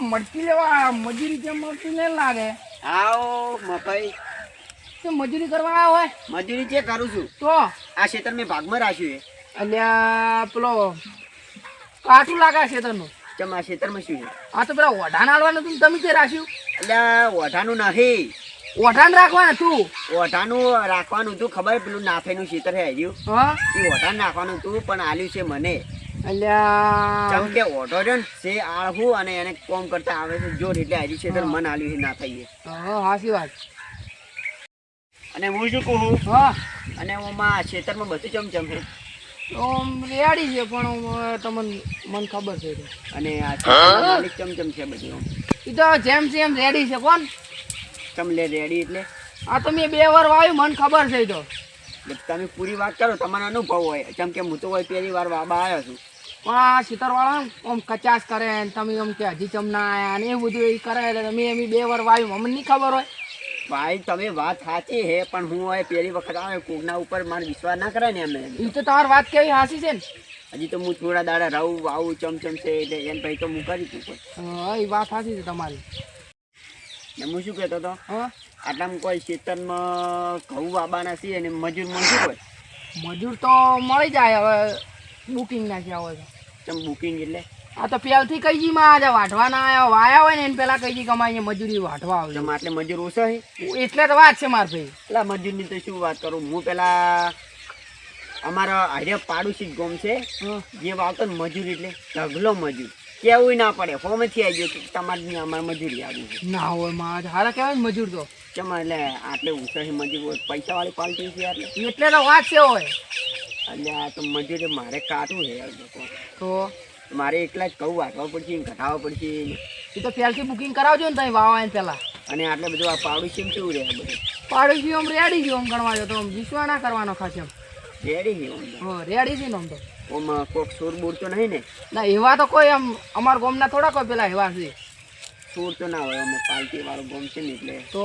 મટકી લેવા મજૂરી કેમ મળતી નહીં લાગે? આવો મફઈ તો મજૂરી કરવા આવ્યા હોય મજૂરી જે કરું છું. તો? આ ખેતર મેં ભાગમાં રાખ્યું છે. અલ્યા પેલો કાઠું લાગે આ તનું ચમ આ ખેતરમાં શું છે? આ તો પેલા ઓઢાણ આલવાનું તું તમે જે રાખ્યું? એટલે ઓઢાનું નહીં ઓઢાણ રાખવાનું તું? ઓઢાનું રાખવાનું હતું ખબર પેલું નાફેનું ખેતર હે હર્યું હા? એ ઓઢાણ નાખવાનું હતું પણ આલ્યું છે મને. અલ્યા. કે ઓઢો છે ને છે આળહું અને એને કોમ કરતા આવે છે જોર એટલે હર્યું ખેતર મન આલ્યું ના થઈએ. હા હાચી વાત. અને હું શું કહું હા? અને ઓમાં ખેતરમાં બધું ચમચમ છે. રેડી છે પણ તમને મને ખબર છે અને આ ચમચમ છે બધું આમ. તો જેમ જેમ રેડી છે કોણ? ચમ લે રેડી એટલે? આ તો મેં બે વાર વાયુ મને ખબર છે તો. તમે પૂરી વાત કરો તમારો અનુભવ હોય. જેમ કે હું તો હોય પહેલી વાર બાબા આવ્યો છું. પણ આ શીતળવાળા આમ કચાશ કરે ને તમે એમ કે હજી ચમના આયા ને એવું બધું એ કરે એટલે તમે એમ બે વાર વાયું અમને નહીં ખબર હોય. ભાઈ તમે વાત સાચી હે પણ હું હવે પહેલી વખત આવે કોકના ઉપર મારે વિશ્વાસ ના કરાય ને એમને. એ તો તમારી વાત કેવી હાસી છે ને? હજી તો હું થોડા દાડા રહું આવું ચમચમ છે એટલે એને ભાઈ તો હું કરી તું હા એ વાત હાસી છે તમારી. ને હું શું કહેતો હતો? આટલામાં કોઈ ખેતરમાં ઘઉં વાબાના છીએ અને મજૂર મળશું કોઈ મજૂર તો મળી જાય હવે બુકિંગ નાખ્યા હોય ચમ બુકિંગ એટલે? આ તો પહેલથી કઈ માં આજે વાઢવાના આવ્યા વાયા હોય ને એને પેલા કઈ જી અમારે મજૂરી વાઢવા આવજો ચમ આટલે મજૂર ઓછો છે? એટલે તો વાત છે માર ભાઈ. એટલે મજૂરની તો શું વાત કરું? હું પેલા અમારા હારે પાડોશી જ ગોમ છે. જે વાવતો ને મજૂર એટલે ઢગલો મજૂર. કેવું ના પડે. હોમેથી આવી ગયો કે તમારી અમારે મજૂરી આવી છે ના હોયમાં હારા કહેવાય મજૂર તો. કેમ એટલે આટલે ઉછળી મજૂર હોય પૈસા વાળી પાલટી છે એટલે. એટલે તો વાત છે હોય એટલે આ તો મજૂરી મારે કાઢવું છે તો? મારે એકલા જ કહું વાંચવા પડશે ઘટાડવા પડશે. એ તો પહેલથી બુકિંગ કરાવજો ને તમે વાવા પેલા અને આટલે બધું આ પાડોશી કેવું રહે બધું? પાડોશી આમ રેડી ગયો આમ ગણવા જો તો આમ વિશ્વા ના કરવાનો ખાસ એમ. રેડી ગયો રેડી છે ને આમ તો. ઓમ કોક સૂર બૂર તો નહીં ને? ના એવા તો કોઈ આમ અમારા ગોમના થોડા કોઈ પેલા એવા છે. સૂર તો ના હોય અમે પાલટી વાળો ગોમ છે ને એટલે. તો?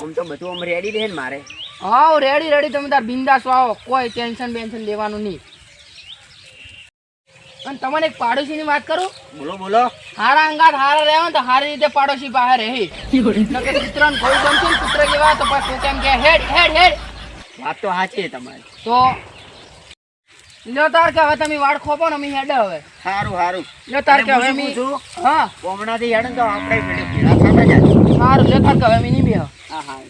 આમ તો બધું આમ રેડી રહે ને મારે. હા રેડી રેડી તમે તાર બિંદાસ આવો. કોઈ ટેન્શન બેન્શન લેવાનું નહીં. અને તમને એક પાડોશીની વાત કરું? બોલો બોલો. હારા અંગાત હારા રહેવા ને તો સારી રીતે પાડોશી બહાર રહે. કૂતરાને કોઈ ગમશે ને કૂતરા જેવા તો પછી કેમ કે હેડ હેડ હેડ. વાત તો સાચી તમારી. તો? લ્યો તાર કે હવે તમે વાળ ખોપો ને અમે હેડે હવે. સારું સારું લ્યો તાર કે હવે હું અમે હા પૂછું? થી હેડે ને તો આપણે પેલે ભેળા થતા જાય. સારું લ્યો તાર કે હવે અમે નહીં બે હા હા.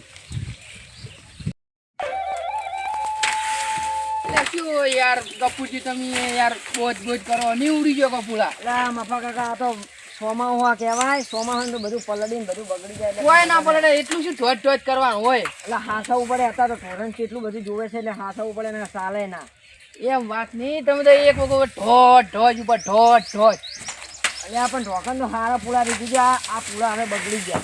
યાર ગપુજી તમે યાર બોજ બોજ કરો નહીં ઉડી ગયો કપૂલા એટલે મફા કાકા આ તો સોમાં હોવા કહેવાય. સોમાં તો બધું પલડીને બધું બગડી જાય કોઈ ના પડે એટલું શું ઢોજ ઢોજ કરવાનું હોય? એટલે હાથવું પડે હતા તો ધોરણ કેટલું બધું જોવે છે એટલે હાથવું પડે ને ચાલે ના. એમ વાત નહીં તમે તો એક વખત ઢોજ ઢોજ ઉપર ઢોજ ઢોજ આ પણ ઢોકન તો હારા પૂળા દીધી ગયા આ પૂળા હવે બગડી ગયા.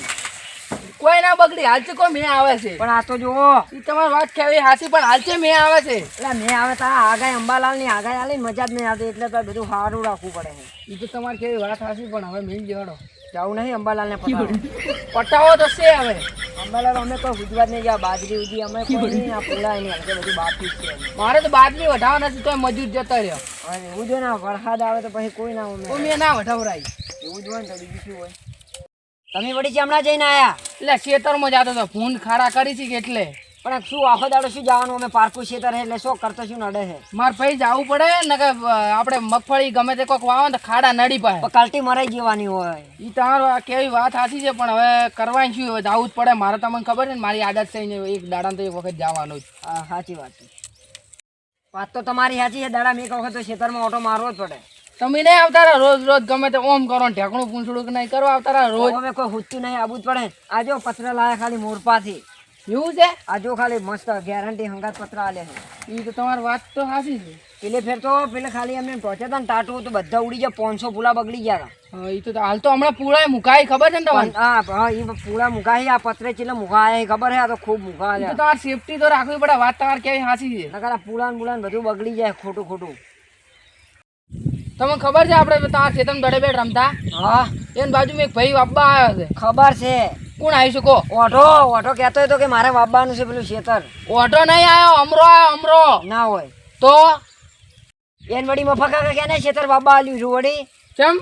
કોઈ ના બગડી હાલ કોઈ મેં આવે છે. પણ આ તો જુઓ. એ તમારી વાત કેવી હાસી પણ હાલ છે મેં આવે છે. એટલે મેં આવે તો આગાય અંબાલાલની આગાય આલી મજા જ નહીં આવતી એટલે તો બધું સારું રાખવું પડે એ તો તમારી કેવી વાત હાસી પણ હવે મેં જવાનો જવું નહીં અંબાલાલ ને પટાવવા. પટાવો તો છે હવે. અંબાલાલ અમે કોઈ ગુજરાત નહીં ગયા બાજરી ઉજી અમે કોઈ નહીં આ બધું બાકી છે. મારે તો બાદલી વઢાવવા નથી તો મજૂર જતો રહ્યો. એવું જો ને વરસાદ આવે તો પછી કોઈ ના તો મેં ના વઢાવરાઈ એવું જ હોય ને તો બીજું શું હોય? તમે વળી હમણાં જઈને આયા? એટલે ખેતરમાં જતો હતો ફોન ખાડા કરી છે કે એટલે? પણ શું આખો દાડો શું જવાનું? અમે પારકું છે એટલે શું કરતો શું નડે છે? માર ભાઈ જવું પડે ને કે આપણે મગફળી ગમે તે કોક વાવો ને ખાડા નડી પડે કાલટી મરાઈ જવાની હોય. ઈ તમારો કેવી વાત સાચી છે પણ હવે કરવાની શું? જવું જ પડે. મારે તમને ખબર છે ને મારી આદત છે એક દાડા તો એક વખત જવાનું જ. સાચી વાત છે. વાત તો તમારી સાચી છે દાડા એક વખત તો ખેતરમાં ઓટો મારવો જ પડે. તમે નહીં આવતા રોજ રોજ ગમે તે ઓમ કરો ને ઢેકણું પૂંછડું કે નહીં કરો આવતા રોજ? હવે કોઈ હુચ્ચું નહીં આવવું જ પડે. આ જો પત્ર લાયા ખાલી મોરપાથી. એવું છે? આ જો ખાલી મસ્ત ગેરંટી હંગાત પત્ર આલે છે. એ તો તમારી વાત તો સાચી છે. પેલે ફેર તો પેલે ખાલી એમને પહોંચ્યા હતા ને ટાટું તો બધા ઉડી ગયા પાંચસો પૂલા બગડી ગયા હતા એ તો હાલ તો હમણાં પૂળા મુકાય ખબર છે ને તમારે હા હા એ પૂળા મુકાય આ પત્રે ચીલે મુકાય ખબર છે આ તો ખૂબ મુકાય તો તમારે સેફટી તો રાખવી પડે વાત તમારે કેવી સાચી છે? નકર આ પૂળા ને પૂળા બધું બગડી જાય ખોટું ખોટું. તમને ખબર છે આપણે તમારા ખેતરમાં દડે બેડ રમતા? હા. એની બાજુમાં એક ભાઈ બાપા આવ્યો છે. ખબર છે. કોણ આવી શકો? ઓઢો ઓઢો કહેતો હતો કે મારે વાપવાનું છે પેલું ખેતર ઓટો નહીં આવ્યો અમરો આવ્યો અમરો. ના હોય. તો? એન વડી મફા કાકા કે ને ખેતર બાબા આલ્યું છું વડી કેમ?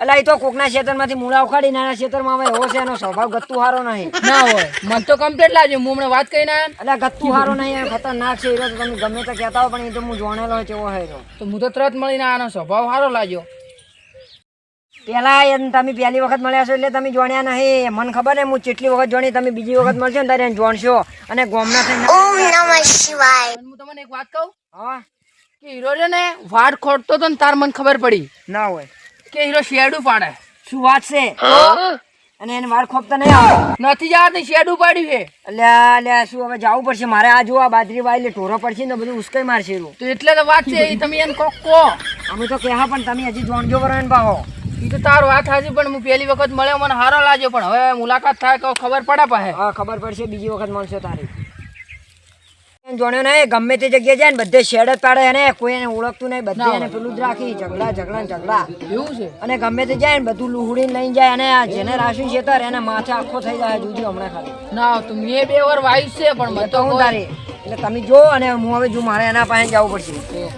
અલા એ તો કોકના ખેતરમાંથી મૂળા ઉખાડીને નાના ખેતરમાં હવે એવો છે એનો સ્વભાવ ગત્તુ હારો નહીં. ના હોય. મને તો કમ્પ્લીટ લાગ્યો હું હમણાં વાત કરી ના. અલા ગત્તુ હારો નહીં ખતરનાક છે એ તો તમે ગમે તો કહેતા હો પણ એ તો હું જોણેલો હોય તેવો હેરો તો હું તો તરત મળીને આનો સ્વભાવ સારો લાગ્યો. પેલા એમ તમે પહેલી વખત મળ્યા છો એટલે તમે જોણ્યા નહીં. મને ખબર ને હું જેટલી વખત જોણી તમે બીજી વખત મળશો ને ત્યારે એને જોણશો. અને ગોમના થઈને અને હું તમને એક વાત કહું? હા. કે હીરો છે ને વાડ ખોટતો તો ને તાર મને ખબર પડી. ના હોય. કે હીરો શેડું પાડે. શું વાત છે? અને એને વાળ ખોપતા નહીં આવે. નથી જવા શેડું પાડ્યું છે. અલ્યા અલ્યા શું હવે જવું પડશે? મારે આ જોવા આ બાજરી વાય એટલે ઢોરો પડશે ને બધું ઉશ્કેલ મારશે તો એટલે તો વાત છે તમે એને કોક કહો. અમે તો કહેવા પણ તમે હજી જોણજો કરો ને પાહો એ તો તારો વાત હાજી પણ હું પહેલી વખત મળ્યો મને હારો લાગ્યો પણ હવે મુલાકાત થાય તો ખબર પડે પાસે હા ખબર પડશે બીજી વખત મળશે તારે. જોણ્યો નહીં ગમે તે જગ્યાએ જાય ને બધે શેડ જ પાડે એને કોઈ એને ઓળખતું નહીં બધે એને પેલું જ રાખી ઝઘડા ઝઘડા ઝઘડા. એવું છે? અને ગમે તે જાય ને બધું લુહડીને લઈને જાય અને આ જેને રાશિ છે તાર એને માથે આખો થઈ જાય જોજો હમણાં ખાલી. ના તો મેં બે વાર વાયુ છે પણ મને તો તો હું તારી એટલે તમે જો અને હું હવે જો મારે એના પાસે જવું પડશે.